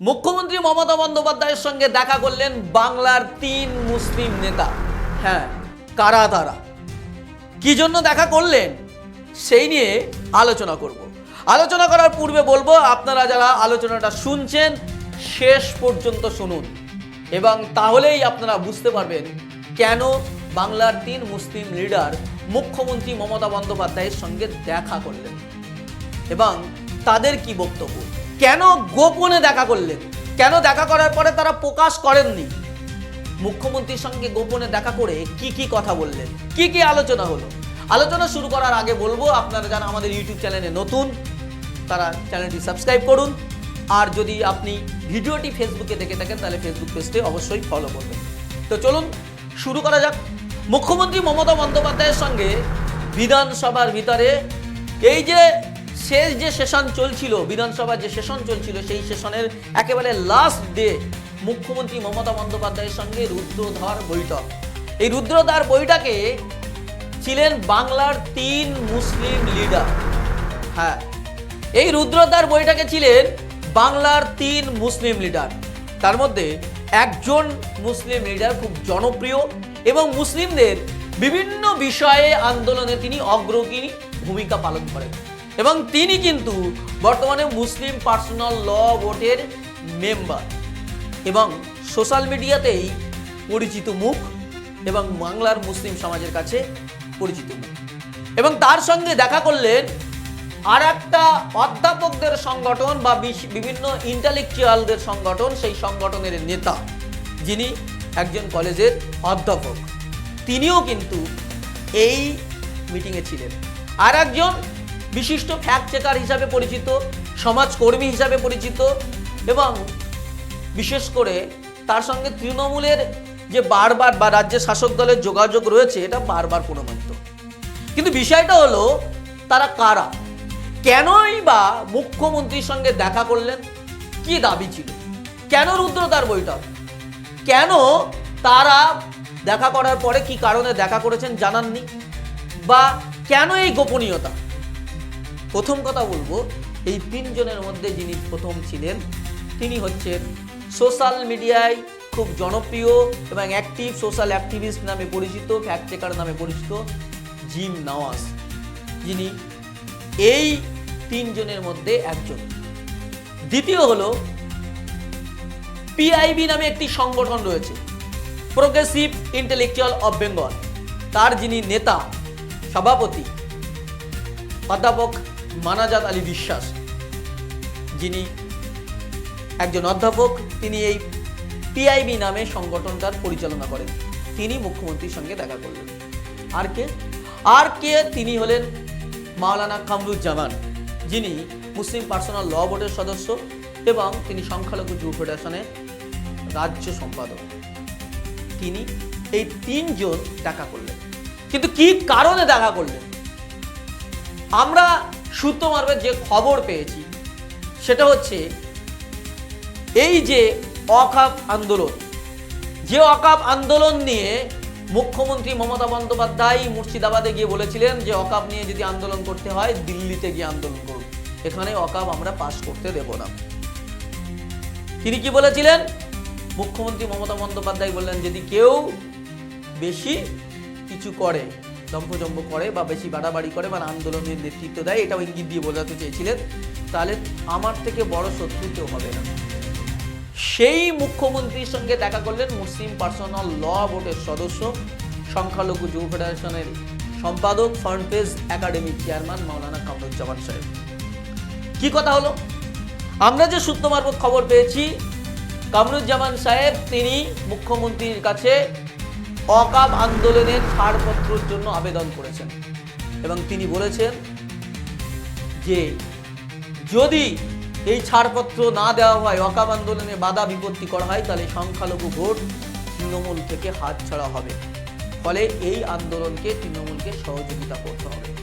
মুখ্যমন্ত্রী মমতা বন্দ্যোপাধ্যায়ের সঙ্গে দেখা করলেন বাংলার তিন মুসলিম নেতা। হ্যাঁ কারা তারা? কি জন্য দেখা করলেন? সেই নিয়ে আলোচনা করব। আলোচনা করার পূর্বে বলব, আপনারা যারা আলোচনাটা শুনছেন, শেষ পর্যন্ত শুনুন। এবং তাহলেই আপনারা বুঝতে পারবেন কেন বাংলার তিন মুসলিম লিডার মুখ্যমন্ত্রী মমতা বন্দ্যোপাধ্যায়ের সঙ্গে দেখা করলেন এবং তাদের কি বক্তব্য। কেন গোপনে দেখা করলেন? কেন দেখা করার পরে তারা প্রকাশ করেননি? মুখ্যমন্ত্রীর সঙ্গে গোপনে দেখা করে কি কি কথা বললেন? কি কি আলোচনা হলো? আলোচনা শুরু করার আগে বলব, আপনারা যারা আমাদের ইউটিউব চ্যানেলে নতুন, তারা চ্যানেলটি সাবস্ক্রাইব করুন। আর যদি আপনি ভিডিওটি ফেসবুকে দেখে থাকেন, তাহলে ফেসবুক পেজটি অবশ্যই ফলো করবেন। তো চলুন, শুরু করা যাক। মুখ্যমন্ত্রী মমতা বন্দ্যোপাধ্যায়ের সঙ্গে বিধানসভার ভিতরে এই যে শেষ যে সেশন চলছিল, বিধানসভার যে সেশন চলছিল, সেই সেশনের একেবারে লাস্ট ডে মুখ্যমন্ত্রী মমতা বন্দ্যোপাধ্যায়ের সঙ্গে রুদ্রধর বৈঠক। এই রুদ্রধার বৈঠকে ছিলেন বাংলার তিন মুসলিম লিডার হ্যাঁ এই রুদ্রদার বইটাকে ছিলেন বাংলার তিন মুসলিম লিডার তার মধ্যে একজন মুসলিম লিডার খুব জনপ্রিয় এবং মুসলিমদের বিভিন্ন বিষয়ে আন্দোলনে তিনি অগ্রগণী ভূমিকা পালন করেন। এবং তিনি কিন্তু বর্তমানে মুসলিম পার্সোনাল ল বোর্ডের মেম্বার এবং সোশ্যাল মিডিয়াতেই পরিচিত মুখ এবং বাংলার মুসলিম সমাজের কাছে পরিচিত মুখ। এবং তার সঙ্গে দেখা করলেন আর একটা অধ্যাপকদের সংগঠন বা বিভিন্ন ইন্টালেকচুয়ালদের সংগঠন, সেই সংগঠনের নেতা, যিনি একজন কলেজের অধ্যাপক। তিনিও কিন্তু এই মিটিংয়ে ছিলেন। আর একজন বিশিষ্ট ফ্যাক্ট চেকার হিসাবে পরিচিত, সমাজকর্মী হিসাবে পরিচিত এবং বিশেষ করে তার সঙ্গে তৃণমূলের যে বারবার বা রাজ্যের শাসক দলের যোগাযোগ রয়েছে, এটা বারবার প্রমাণিত। কিন্তু বিষয়টা হলো, তারা কারা? কেনই বা মুখ্যমন্ত্রীর সঙ্গে দেখা করলেন? কি দাবি ছিল? কেন রুদ্রতার বৈঠক কেন তারা দেখা করার পরে কি কারণে দেখা করেছেন জানাননি? বা কেন এই গোপনীয়তা? প্রথম কথা বলব, এই তিনজনের মধ্যে যিনি প্রথম ছিলেন, তিনি হচ্ছেন সোশ্যাল মিডিয়ায় খুব জনপ্রিয় এবং অ্যাক্টিভ সোশ্যাল অ্যাক্টিভিস্ট নামে পরিচিত ফ্যাক্ট চেকার নামে পরিচিত জিম নওয়াজ। যিনি এই তিনজনের মধ্যে একজন। দ্বিতীয় হলো পিআইবি নামে একটি সংগঠন রয়েছে প্রোগ্রেসিভ ইন্টেলেকচুয়াল অফ বেঙ্গল তার যিনি নেতা, সভাপতি, অধ্যাপক মানাজাত আলী বিশ্বাস, যিনি একজন অধ্যাপক, তিনি এই পিআইবি নামে সংগঠনটার পরিচালনা করেন। তিনি মুখ্যমন্ত্রীর সঙ্গে দেখা করলেন। আর কে? আর কে? তিনি হলেন মাওলানা কামরুজ্জামান, যিনি মুসলিম পার্সোনাল ল বোর্ডের সদস্য এবং তিনি সংখ্যালঘু যুব ফেডারেশনের রাজ্য সম্পাদক। তিনি এই তিনজন দেখা করলেন। কিন্তু কি কারণে দেখা করলেন? আমরা সূত্র মারফত যে খবর পেয়েছি, সেটা হচ্ছে এই যে অকাপ আন্দোলন। যে অকাপ আন্দোলন নিয়ে মুখ্যমন্ত্রী মমতা বন্দ্যোপাধ্যায় মুর্শিদাবাদে গিয়ে বলেছিলেন যে, অকাপ নিয়ে যদি আন্দোলন করতে হয়, দিল্লিতে গিয়ে আন্দোলন করুন। এখানে অকাপ আমরা পাশ করতে দেব না। তিনি কি বলেছিলেন? মুখ্যমন্ত্রী মমতা বন্দ্যোপাধ্যায় বললেন, যদি কেউ বেশি কিছু করে দম্ভজম্ভ করে বা বেশি বাড়াবাড়ি করে বা আন্দোলনের নেতৃত্ব দেয়, এটাও ইঙ্গিত দিয়ে বোঝাতে চেয়েছিলেন। তাহলে আমার থেকে বড় শত্রু কেউ হবে না। সেই মুখ্যমন্ত্রীর সঙ্গে দেখা করলেন মুসলিম পার্সোনাল ল বোর্ডের সদস্য, সংখ্যালঘু যুব ফেডারেশনের সম্পাদক ফ্রন্টপেজ একাডেমির চেয়ারম্যান মাওলানা কামরুজ্জামান সাহেব। কি কথা হলো? আমরা যে সূত্র মারফত খবর পেয়েছি, কামরুজ্জামান সাহেব, তিনি মুখ্যমন্ত্রীর কাছে অকাব আন্দোলনের ছাড়পত্রের জন্য আবেদন করেছেন। এবং তিনি বলেছেন যে, যদি এই ছাড়পত্র না দেওয়া হয় অকাব আন্দোলনে বাধা বিপত্তি করা হয়, তাহলে সংখ্যালঘু ভোট তৃণমূল থেকে হাত ছাড়া হবে। ফলে এই আন্দোলনকে তৃণমূলকে সহযোগিতা করতে হবে।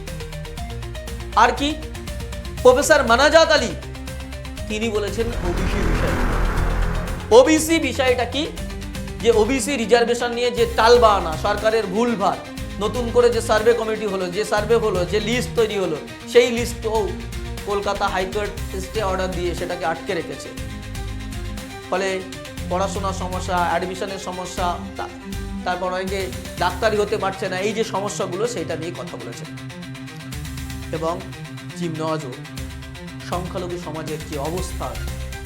আর কি? প্রফেসর মানাজাত আলী, তিনি বলেছেন, ওবিসি বিষয়। ওবিসি বিষয়টা কি? যে ওবিসি রিজার্ভেশন নিয়ে যে টালবাহানা সরকারের ভুলভাল, নতুন করে যে সার্ভে কমিটি হলো, যে সার্ভে হলো, যে লিস্ট তৈরি হলো, সেই লিস্টও Kolkata high court stay order দিয়ে সেটাকে আটকে রেখেছে। ফলে পড়াশোনার সমস্যা অ্যাডমিশনের সমস্যা তারপর অনেকে ডাক্তারি হতে পারছে না, এই যে সমস্যাগুলো সেটা নিয়ে কথা বলেছেন এবং জিম নওয়াজও সংখ্যালঘু সমাজের যে অবস্থা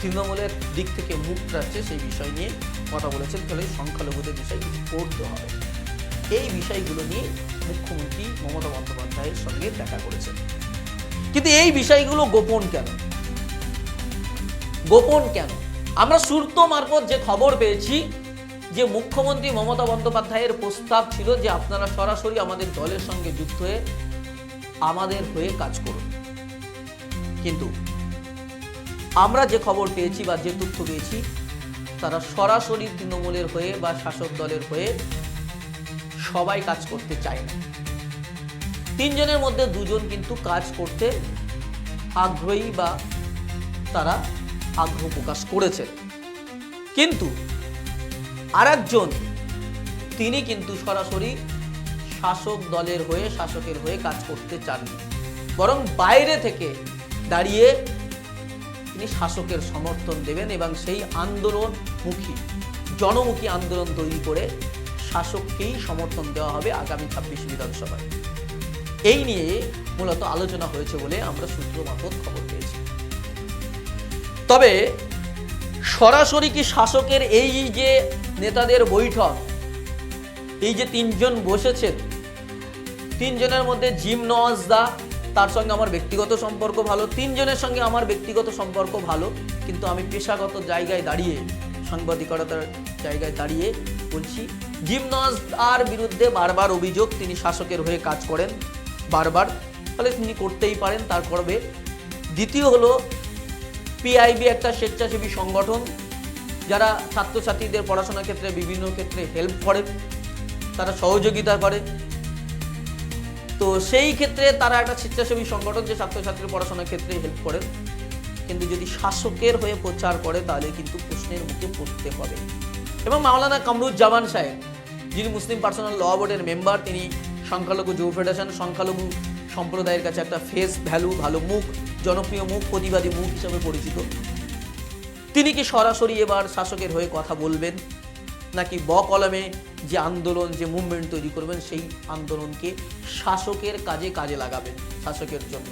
তৃণমূলের দিক থেকে মুখ রাখছে সেই বিষয় নিয়ে কথা বলেছেন, ফলে সংখ্যালঘুদের বিষয়ে কিছু করতে হবে। এই বিষয়গুলো নিয়ে মুখ্যমন্ত্রী মমতা বন্দ্যোপাধ্যায়ের সঙ্গে দেখা করেছেন। কিন্তু এই বিষয়গুলো গোপন কেন? গোপন কেন? আমরা সূত্র মারফত যে খবর পেয়েছি, যে মুখ্যমন্ত্রী মমতা বন্দ্যোপাধ্যায়ের প্রস্তাব ছিল যে আপনারা সরাসরি আমাদের দলের সঙ্গে যুক্ত হয়ে আমাদের হয়ে কাজ করুন। কিন্তু আমরা যে খবর পেয়েছি বা যে তথ্য পেয়েছি, তারা সরাসরি তৃণমূলের হয়ে বা শাসক দলের হয়ে সবাই কাজ করতে চায় না। তিনজনের মধ্যে দুজন কিন্তু কাজ করতে আগ্রহী বা তারা আগ্রহ প্রকাশ করেছেন। কিন্তু আরেকজন, তিনি কিন্তু সরাসরি শাসক দলের হয়ে, শাসকের হয়ে কাজ করতে চাননি। বরং বাইরে থেকে দাঁড়িয়ে তিনি শাসকের সমর্থন দেবেন এবং সেই আন্দোলনমুখী জনমুখী আন্দোলন তৈরি করে শাসককেই সমর্থন দেওয়া হবে আগামী ছাব্বিশ বিধানসভায়। এই নিয়ে মূলত আলোচনা হয়েছে বলে আমরা সূত্র মারফত খবর পেয়েছি। তবে সরাসরি কি শাসকের এই যে নেতাদের বৈঠক, এই যে তিনজন বসেছেন, তিনজনের মধ্যে জিম নওয়াজ দা তার সঙ্গে আমার ব্যক্তিগত সম্পর্ক ভালো, তিনজনের সঙ্গে আমার ব্যক্তিগত সম্পর্ক ভালো, কিন্তু আমি পেশাগত জায়গায় দাঁড়িয়ে, সাংবাদিকতার জায়গায় দাঁড়িয়ে বলছি জিম নওয়াজ আর বিরুদ্ধে বারবার অভিযোগ, তিনি শাসকের হয়ে কাজ করেন, বারবার। ফলে তিনি করতেই পারেন, তার করবে দ্বিতীয় হলো, পিআইবি একটা স্বেচ্ছাসেবী সংগঠন, যারা ছাত্রছাত্রীদের পড়াশোনার ক্ষেত্রে বিভিন্ন ক্ষেত্রে হেল্প করে, তারা সহযোগিতা করে। তো সেই ক্ষেত্রে তারা একটা স্বেচ্ছাসেবী সংগঠন যে ছাত্রছাত্রীর পড়াশোনার ক্ষেত্রে হেল্প করে, কিন্তু যদি শাসকের হয়ে প্রচার করে তাহলে কিন্তু প্রশ্নের মুখে পড়তে হবে। এবং মাওলানা কামরুজ্জামান সাহেব, যিনি মুসলিম পার্সোনাল ল বোর্ডের মেম্বার, তিনি সংখ্যালঘু যুব ফেডারেশন, সংখ্যালঘু সম্প্রদায়ের কাছে একটা ফেস ভ্যালু ভালো মুখ, জনপ্রিয় মুখ, প্রতিবাদী মুখ হিসেবে পরিচিত। তিনি কি সরাসরি এবার শাসকের হয়ে কথা বলবেন? নাকি ব কলমে যে আন্দোলন, যে মুভমেন্ট তৈরি করবেন, সেই আন্দোলনকে শাসকের কাজে কাজে লাগাবেন, শাসকের জন্য।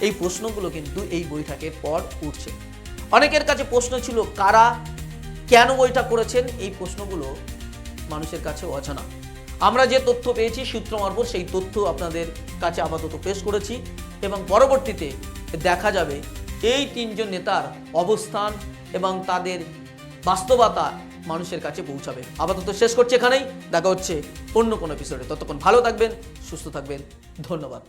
এই প্রশ্নগুলো কিন্তু এই বৈঠকের পর উঠছে। অনেকের কাছে প্রশ্ন ছিল, কারা কেন বইটা করেছেন? এই প্রশ্নগুলো মানুষের কাছে অজানা। আমরা যে তথ্য পেয়েছি, সূত্র মারফত সেই তথ্য আপনাদের কাছে আপাতত পেশ করেছি এবং পরবর্তীতে দেখা যাবে এই তিনজন নেতার অবস্থান এবং তাদের বাস্তবতা মানুষের কাছে পৌঁছাবে। আপাতত শেষ করছি এখানেই। দেখা হচ্ছে অন্য কোনো এপিসোডে ততক্ষণ ভালো থাকবেন, সুস্থ থাকবেন। ধন্যবাদ।